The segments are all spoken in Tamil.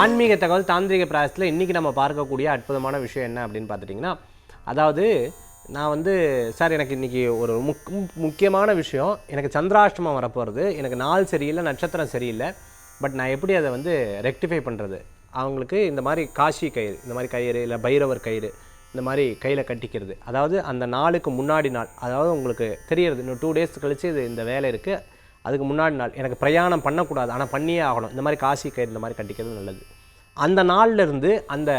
ஆன்மீக தகவல் தாந்திரிக பிராயசத்தில் இன்றைக்கி நம்ம பார்க்கக்கூடிய அற்புதமான விஷயம் என்ன அப்படின்னு பார்த்துட்டிங்கன்னா அதாவது நான் வந்து சார் எனக்கு இன்றைக்கி ஒரு முக் முக்கியமான விஷயம் எனக்கு சந்திராஷ்டமம் வரப்போகிறது எனக்கு நாள் சரியில்லை நட்சத்திரம் சரியில்லை பட் நான் எப்படி அதை வந்து ரெக்டிஃபை பண்ணுறது அவங்களுக்கு இந்த மாதிரி காஷி கயிறு இந்த மாதிரி கயிறு இல்லை பைரவர் கயிறு இந்த மாதிரி கையில் கட்டிக்கிறது. அதாவது அந்த நாளுக்கு முன்னாடி நாள் அதாவது உங்களுக்கு தெரியறது இன்னும் டூ டேஸ் கழித்து இது இந்த வேலை இருக்குது அதுக்கு முன்னாடி நாள். எனக்கு பிரயாணம் பண்ணக்கூடாது ஆனால் பண்ணியே ஆகணும். இந்த மாதிரி காசி கயிறு இந்த மாதிரி கட்டிக்கிறது நல்லது. அந்த நாள்லேருந்து அந்த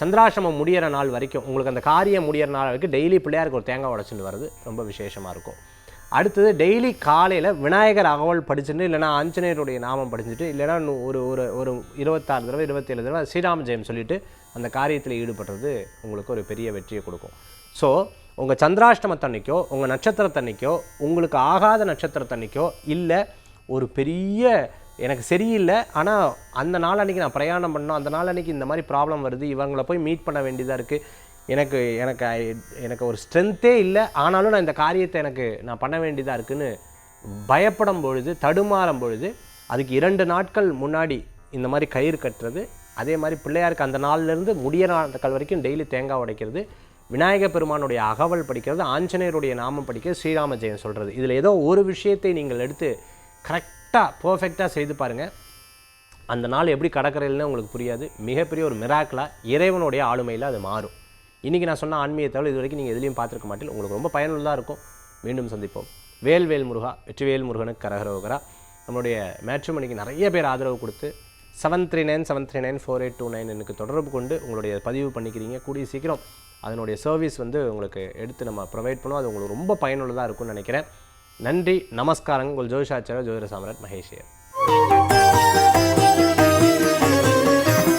சந்திராசிரமம் முடியிற நாள் வரைக்கும் உங்களுக்கு அந்த காரியம் முடியிற நாள் வரைக்கும் டெய்லி பிள்ளையாருக்கு ஒரு தேங்காய் உடச்சிட்டு வர்றது ரொம்ப விசேஷமாக இருக்கும். அடுத்தது டெய்லி காலையில் விநாயகர் அகவல் படிச்சுட்டு இல்லைனா ஆஞ்சநேயருடைய நாமம் படிச்சுட்டு இல்லைனா ஒரு ஒரு ஒரு இருபத்தாறு தடவை இருபத்தேழு தடவை ஸ்ரீராம ஜெயம் சொல்லிட்டு அந்த காரியத்தில் ஈடுபடுறது உங்களுக்கு ஒரு பெரிய வெற்றியை கொடுக்கும். ஸோ உங்கள் சந்திராஷ்டமத்தன்னைக்கோ உங்கள் நட்சத்திரத்தன்னைக்கோ உங்களுக்கு ஆகாத நட்சத்திரத்தன்னைக்கோ இல்லை ஒரு பெரிய எனக்கு சரியில்லை ஆனால் அந்த நாள் அன்றைக்கி நான் பிரயாணம் பண்ணோம் அந்த நாள் அன்றைக்கி இந்த மாதிரி ப்ராப்ளம் வருது இவங்களை போய் மீட் பண்ண வேண்டியதாக இருக்குது எனக்கு எனக்கு எனக்கு ஒரு ஸ்ட்ரென்த்தே இல்லை ஆனாலும் நான் இந்த காரியத்தை எனக்கு நான் பண்ண வேண்டியதாக இருக்குன்னு பயப்படும் பொழுது தடுமாறும் பொழுது அதுக்கு இரண்டு நாட்கள் முன்னாடி இந்த மாதிரி கயிறு கட்டுறது அதே மாதிரி பிள்ளையாருக்கு அந்த நாள்லேருந்து முடிய நாட்கள் வரைக்கும் டெய்லி தேங்காய் உடைக்கிறது விநாயக பெருமானுடைய அகவல் படிக்கிறது ஆஞ்சநேயருடைய நாமம் படிக்கிறது ஸ்ரீராம ஜெயம் சொல்கிறது இதில் ஏதோ ஒரு விஷயத்தை நீங்கள் எடுத்து கரெக்டாக பர்ஃபெக்டாக செய்து பாருங்கள் அந்த நாள் எப்படி கடற்கரையில்னு உங்களுக்கு புரியாது. மிகப்பெரிய ஒரு மிராக்கலாக இறைவனுடைய ஆளுமையில் அது மாறும். இன்றைக்கி நான் சொன்ன ஆன்மீக தகவல் இது வரைக்கும் நீங்கள் எதுலேயும் பார்த்துருக்க மாட்டேன் உங்களுக்கு ரொம்ப பயனுள்ளதாக இருக்கும். மீண்டும் சந்திப்போம். வேல் வேல் முருகா வெற்றிவேல் முருகனுக்கு கரகரோகரா நம்மளுடைய மேட்ச்மணிக்கு நிறைய பேர் ஆதரவு கொடுத்து seven three nine seven three nine four eight two nine எனக்கு தொடர்பு கொண்டு உங்களுடைய பதிவு பண்ணிக்கிறீங்க. கூடிய சீக்கிரம் அதனுடைய சர்வீஸ் வந்து உங்களுக்கு எடுத்து நம்ம ப்ரொவைட் பண்ணுவோம். அது உங்களுக்கு ரொம்ப பயனுள்ளதாக இருக்கும்னு நினைக்கிறேன். நன்றி நமஸ்காரங்கள். உங்கள் ஜோதிஷாச்சாரர் ஜோதிட சாம்ராட் மகேஷியர்